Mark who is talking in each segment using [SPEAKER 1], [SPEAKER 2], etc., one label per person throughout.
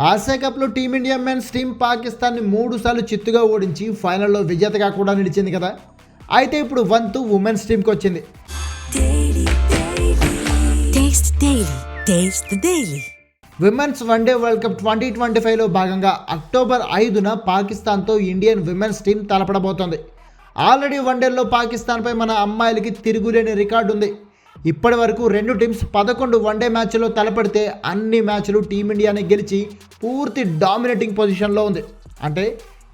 [SPEAKER 1] Asia కప్లో team India men's team పాకిస్తాన్ని మూడు సార్లు చిత్తుగా ఓడించి ఫైనల్లో విజేతగా కూడా నిలిచింది కదా. అయితే ఇప్పుడు వంతు ఉమెన్స్ టీంకి వచ్చింది. Women's one day world cup twenty twenty ఫైవ్లో భాగంగా అక్టోబర్ ఐదున పాకిస్తాన్తో ఇండియన్ విమెన్స్ టీం తలపడబోతోంది. ఆల్రెడీ వన్డేల్లో పాకిస్తాన్పై మన అమ్మాయిలకి తిరుగులేని రికార్డు ఉంది ఇప్పటి వరకు రెండు టీమ్స్ పదకొండు వన్డే మ్యాచ్లో తలపడితే అన్ని మ్యాచ్లు టీమిండియాని గెలిచి పూర్తి డామినేటింగ్ పొజిషన్లో ఉంది. అంటే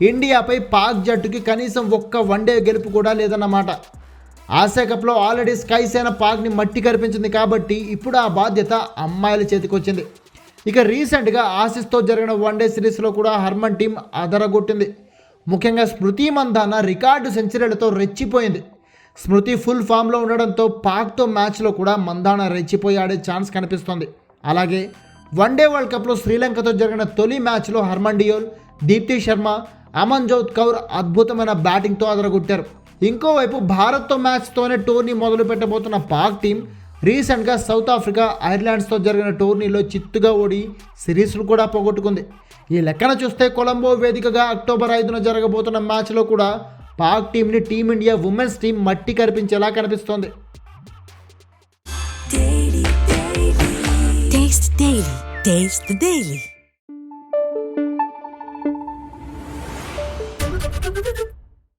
[SPEAKER 1] ఇండియాపై పాక్ జట్టుకి కనీసం ఒక్క వన్డే గెలుపు కూడా లేదన్నమాట. ఆసియా కప్లో ఆల్రెడీ స్కై సేన పాక్ని మట్టి కరిపించింది కాబట్టి ఇప్పుడు ఆ బాధ్యత అమ్మాయిల చేతికొచ్చింది ఇక రీసెంట్గా ఆసిస్తో జరిగిన వన్డే సిరీస్లో కూడా హర్మన్ టీం అదరగొట్టింది. ముఖ్యంగా స్మృతి మందాన రికార్డు సెంచరీలతో రెచ్చిపోయింది. స్మృతి ఫుల్ ఫామ్లో ఉండడంతో పాక్తో మ్యాచ్లో కూడా మందాన రెచ్చిపోయి ఆడే ఛాన్స్ కనిపిస్తోంది. అలాగే వన్డే వరల్డ్ కప్లో శ్రీలంకతో జరిగిన తొలి మ్యాచ్లో హర్మన్ డియోల్ దీప్తి శర్మ అమన్జోత్ కౌర్ అద్భుతమైన బ్యాటింగ్తో అదరగొట్టారు. ఇంకోవైపు భారత్తో మ్యాచ్తోనే టోర్నీ మొదలు పెట్టబోతున్న పాక్ టీం రీసెంట్గా సౌత్ ఆఫ్రికా ఐర్లాండ్స్తో జరిగిన టోర్నీలో చిత్తుగా ఓడి సిరీస్లు కూడా పోగొట్టుకుంది. ఈ లెక్కన చూస్తే కొలంబో వేదికగా అక్టోబర్ ఐదున జరగబోతున్న మ్యాచ్లో కూడా పాక్ టీంని టీమిండియా ఉమెన్స్ టీం మట్టి కనిపించేలా కనిపిస్తోంది
[SPEAKER 2] Taste Daily.